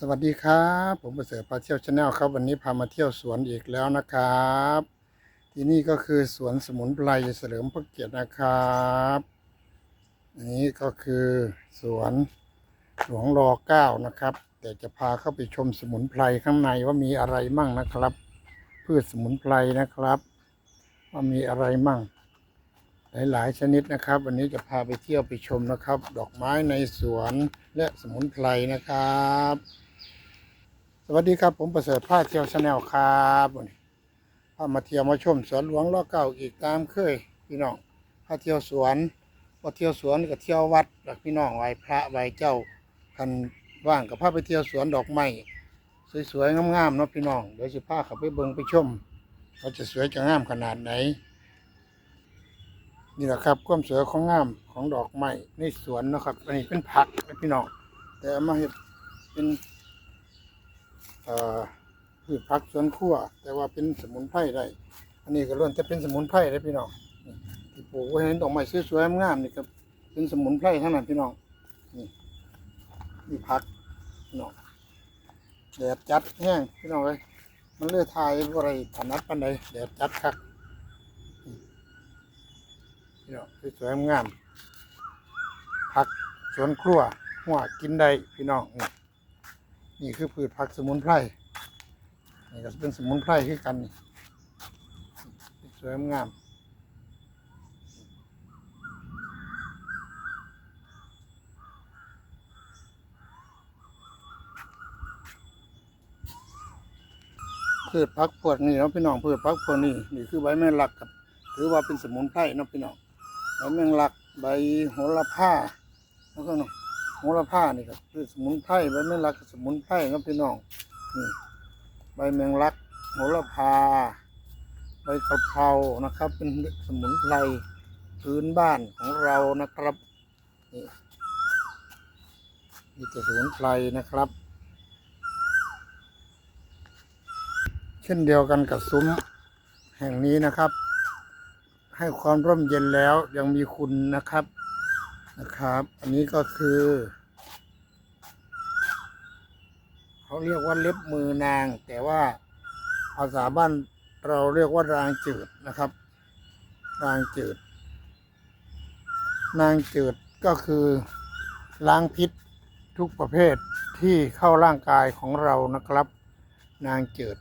สวัสดีครับ ผมประเสริฐพาเที่ยวชาแนลครับ วันนี้พามาเที่ยวสวนอีกแล้วนะครับ ที่นี่ก็คือสวนสมุนไพรเฉลิมพระเกียรตินะครับอันนี้ก็คือสวนหลวงรอเก้านะครับ แต่จะพาเข้าไปชมสมุนไพรข้างในว่ามีอะไรมั่งนะครับ พืชสมุนไพรนะครับ ว่ามีอะไรมั่ง หลายๆ ชนิดนะครับ วันนี้จะพาไปเที่ยวไปชมนะครับ ดอกไม้ในสวนและสมุนไพรนะครับ สวัสดีครับผมประเสริฐภาคเที่ยวชาแนลครับวันนี้พามาเที่ยวมาชมสวนหลวงล้อเก่าอีกตามเคยพี่น้องพาเที่ยวสวนพอเที่ยวสวนก็เที่ยววัดแล้วพี่น้องไหวพระไหวเจ้าคันว่างกับพาไปเที่ยวสวนดอกไม้สวยๆงามๆเนาะพี่น้องเดี๋ยวสิพาเขาไปเบิ่งไปชมเขาจะสวยจะงามขนาดไหน นี่แหละครับความสวยของงามของดอกไม้ในสวนนะครับอันนี้เป็นผักนะพี่น้องแต่มาเห็ดเป็น พืชผักสวนครัว แต่ว่าเป็นสมุนไพรได้ อันนี้ก็ล้วนจะเป็นสมุนไพรได้พี่น้องที่ปลูกไว้เห็นดอกไม้สวยๆงามนี่ก็เป็นสมุนไพรทั้งนั้นพี่น้องนี่นี่ผักพี่น้องแดดจัดแห้งพี่น้องเลยมันเลือทายอะไรถนัดปันใดแดดจัดคักพี่น้องสวยๆงามผักสวนครัวหัวกินได้พี่น้อง นี่คือพืชผักสมุนไพรนี่ก็เป็นสมุนไพรคือกันนี่สวยงามพืชผักพวกนี้เนาะพี่น้องพืชผักพวกนี้นี่คือใบแม่หลักกับถือว่าเป็นสมุนไพรเนาะพี่น้องใบแมงลักใบโหระพาแล้วก็เนาะ โหระพานี่ก็คือสมุนไพรใบแมงลักสมุนไพรเนาะพี่น้องนี่ใบแมงลักโหระพาใบกะเพรานะครับ เป็นสมุนไพรพื้นบ้านของเรานะครับนี่มีแต่สมุนไพรนะครับ เช่นเดียวกันกับซุ้มแห่งนี้นะครับ ให้ความร่มเย็นแล้วยังมีคุณนะครับ นะครับ อันนี้ก็คือ เขาเรียกว่าเล็บมือนาง แต่ว่าภาษาบ้านเราเรียกว่ารางจืดนะครับ รางจืด นางจืดก็คือล้างพิษทุกประเภทที่เข้าร่างกายของเรานะครับ นางจืด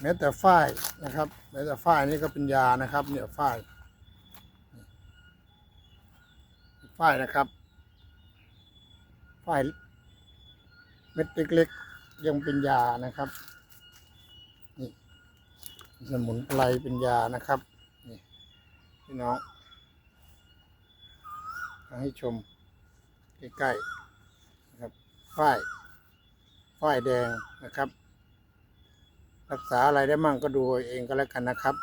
แม้แต่ฝ้ายนะครับแม้แต่ฝ้ายนี่ก็เป็นยานะครับ เนี่ยฝ้ายฝ้ายนะครับฝ้ายเม็ดเล็กๆยังเป็นยานะครับนี่สมุนไพรเป็นยานะครับนี่พี่น้องเอาให้ชมใกล้ๆนะครับฝ้ายฝ้ายแดงนะครับ รักษาอะไรได้มั่งก็ดูเองก็แล้วกันนะครับ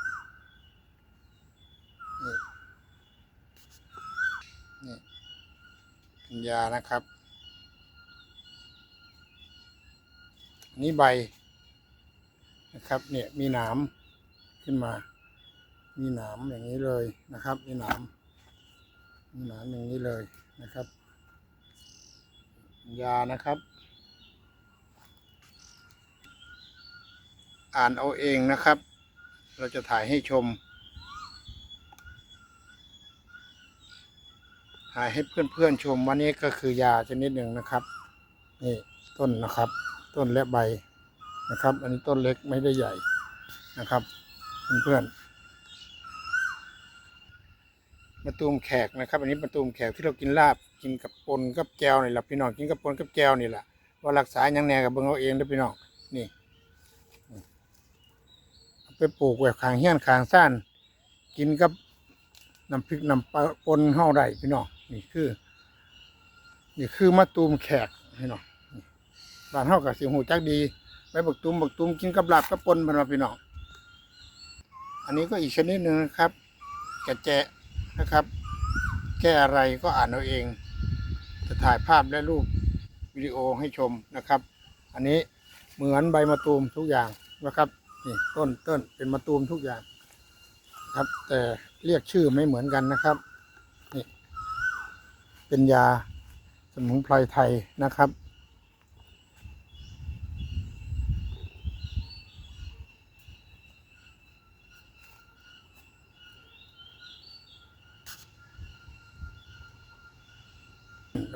นี่นี่เป็นยานะครับ นี่ใบนะครับ เนี่ยมีหนามขึ้นมา มีหนามอย่างนี้เลยนะครับ มีหนามมีหนามอย่างนี้เลยนะครับ ยานะครับ อ่านเอาเองนะครับ เราจะถ่ายให้ชม ถ่ายให้เพื่อนๆชมวันนี้ก็คือยาชนิดหนึ่งนะครับนี่ต้นนะครับ ต้นและใบนะครับ อันนี้ต้นเล็กไม่ได้ใหญ่นะครับเพื่อนๆมะตูมแขกนะครับ อันนี้มะตูมแขกที่เรากินลาบกินกับปนกับแก้วนี่แหละพี่น้องกินกับปนกับแก้วนี่แหละว่ารักษาอย่างแน่กับเบิ่งเอาเองเด้อพี่น้องนี่ ไปปลูกไว้ข้างเฮียนข้างซ่านกินกับน้ำพริกน้ำปลาปนเฮาได้พี่น้องนี่คือ นี่คือมะตูมแขกพี่น้องบ้านเฮากับสิหูจักดีไปบักตูมบักตูมกินกับลาบกับปนมันว่าพี่น้องอันนี้ก็อีกชนิดหนึ่งนะครับกระแจะนะครับ แก้อะไรก็อ่านเอาเอง จะถ่ายภาพและรูปวิดีโอให้ชมนะครับ อันนี้เหมือนใบมะตูมทุกอย่างนะครับ นี่ต้นต้นเป็นมะตูมทุกอย่าง ครับ แต่เรียกชื่อไม่เหมือนกันนะครับนี่เป็นยาสมุนไพรไทยนะครับ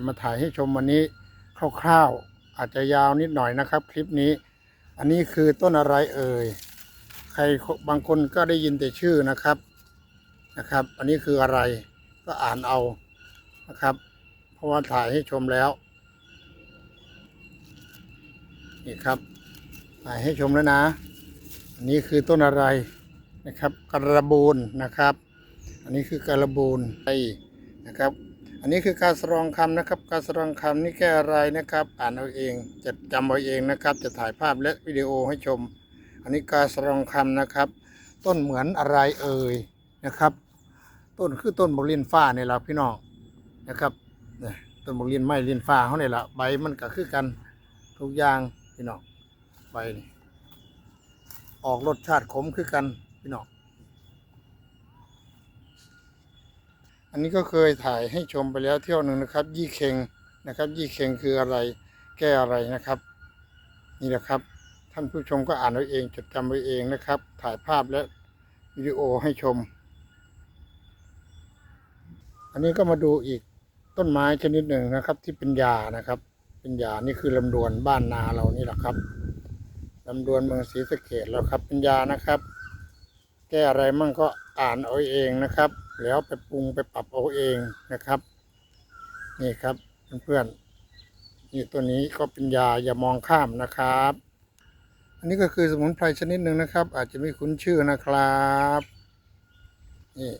มาถ่ายให้ชมวันนี้คร่าวๆอาจจะยาวนิดหน่อยนะครับ คลิปนี้ อันนี้คือต้นอะไรเอ่ย ใครบางคนก็ได้ยินแต่ชื่อนะครับนะครับ อันนี้คืออะไรก็อ่านเอานะครับ เพราะว่าถ่ายให้ชมแล้วนี่ครับถ่ายให้ชมแล้วนะ อันนี้คือต้นอะไรนะครับกระบูนนะครับ อันนี้คือกระบูนไอนะครับ อันนี้คือการสรองคำนะครับ การสรองคำนี่แก้อะไรนะครับ อ่านเอาเองจะจำเอาเองนะครับ จะถ่ายภาพและวิดีโอให้ชม อันนี้การสรองคำนะครับ ต้นเหมือนอะไรเอ่ยนะครับ ต้นคือต้นบกลินฟ้าเนี่ยแหละพี่น้องนะครับเนี่ยต้นบกลินไม้ลินฟ้าเขาเนี่ยแหละใบมันก็คือกันทุกอย่างพี่น้องใบนี่ออกรสชาติขมคือกันพี่น้อง อันนี้ก็เคยถ่ายให้ชมไปแล้วเที่ยวหนึ่งนะครับ ยี่เคงนะครับ ยี่เคงคืออะไรแก้อะไรนะครับ นี่แหละครับ ท่านผู้ชมก็อ่านเอาเองจดจำไว้เองนะครับ ถ่ายภาพและวิดีโอให้ชม อันนี้ก็มาดูอีกต้นไม้ชนิดหนึ่งนะครับ ที่เป็นยานะครับ เป็นยานี่คือลำดวนบ้านนาเรานี่แหละครับลำดวนเมืองศรีสะเกดเราครับเป็นยานะครับ แก้อะไรมั่งก็อ่านเอาเองนะครับ แล้วไปปรุงไปปรับเอาเองนะครับ นี่ครับเพื่อนๆนี่ตัวนี้ก็เป็นยาอย่ามองข้ามนะครับ อันนี้ก็คือสมุนไพรชนิดหนึ่งนะครับ อาจจะไม่คุ้นชื่อนะครับนี่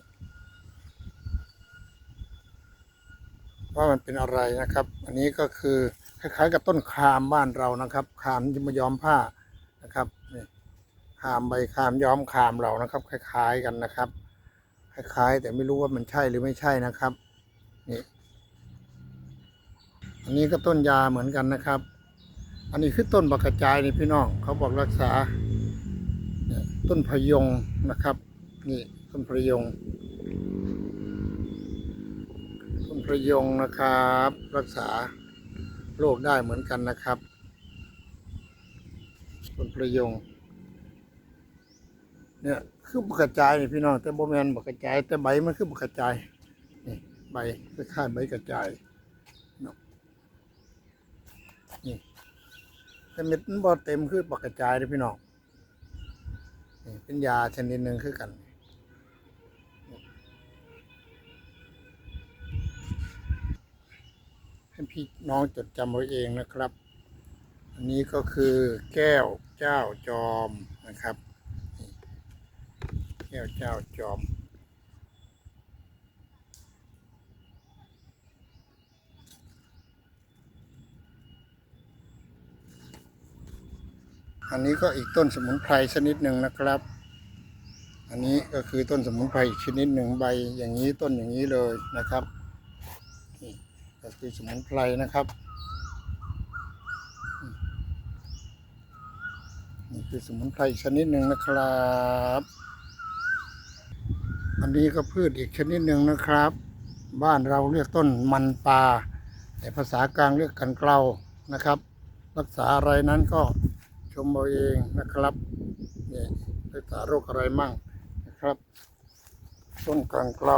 ว่ามันเป็นอะไรนะครับ อันนี้ก็คือคล้ายๆ กับต้นคามบ้านเรานะครับ คามที่มาย้อมผ้านะครับนี่คามใบคามย้อมคามเรานะครับ คล้าย ๆกันนะครับ คล้ายๆ แต่ไม่รู้ว่ามันใช่หรือไม่ใช่นะครับนี่อันนี้ก็ต้นยาเหมือนกันนะครับ อันนี้คือต้นบักกระจายนี่พี่น้องเขาบอกรักษาต้นพยงนะครับ นี่ต้นพยงต้นพยงนะครับ รักษาโรคได้เหมือนกันนะครับต้นพยงเนี่ย คือบักกระจายนี่พี่น้องแต่โบแมนบักกระจาย แต่ใบมันคือบักกระจายนี่ใบคล้ายๆใบกระจายเนาะนี่แต่เม็ดมันบ่เต็มคือบักกระจายเลยพี่น้องนี่เป็นยาชนิดหนึ่งคือกันให้พี่น้องจดจำไว้เองนะครับ อันนี้ก็คือแก้วเจ้าจอมนะครับ ก้วเจ้าจอมอันนี้ก็อีกต้นสมุนไพรชนิดหนึ่งนะครับ อันนี้ก็คือต้นสมุนไพรอีกชนิดหนึ่งใบอย่างนี้ต้นอย่างนี้เลยนะครับนี่ก็คือสมุนไพรนะครับนี่คือสมุนไพรชนิดหนึ่งนะครับ อันนี้ก็พืชอีกชนิดหนึ่งนะครับ บ้านเราเรียกต้นมันปลาแต่ภาษากลางเรียกกันเกลานะครับ รักษาอะไรนั้นก็ชมเอาเองนะครับนี่รักษาโรคอะไรมั่งนะครับต้นกันเกลา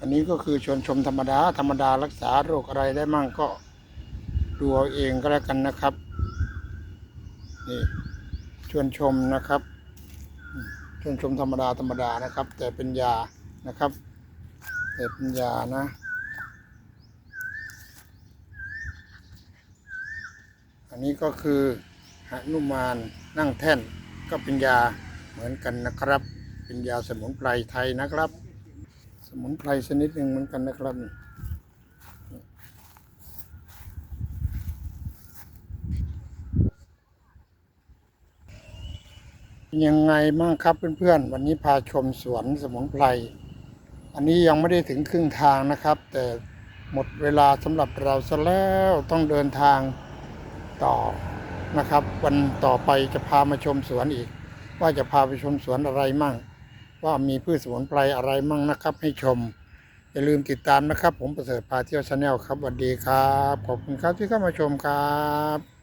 อันนี้ก็คือชวนชมธรรมดาธรรมดารักษาโรคอะไรได้มั่งก็ดูเอาเองก็แล้วกันนะครับ นี่ชวนชมนะครับ ชวนชมธรรมดาธรรมดานะครับ แต่เป็นยานะครับ แต่เป็นยานะอันนี้ก็คือหนุมานนั่งแท่นก็เป็นยาเหมือนกันนะครับ เป็นยาสมุนไพรไทยนะครับ สมุนไพรชนิดหนึ่งเหมือนกันนะครับ ยังไงบ้างครับเพื่อนๆ วันนี้พาชมสวนสมุนไพร อันนี้ยังไม่ได้ถึงครึ่งทางนะครับ แต่หมดเวลาสำหรับเราซะแล้วต้องเดินทางต่อนะครับ วันต่อไปจะพามาชมสวนอีก ว่าจะพาไปชมสวนอะไรมั่ง ว่ามีพืชสมุนไพรอะไรมั่งนะครับ ให้ชม อย่าลืมติดตามนะครับ ผมประเสริฐพาเที่ยวชาแนลครับสวัสดีครับ ขอบคุณครับที่เข้ามาชมครับ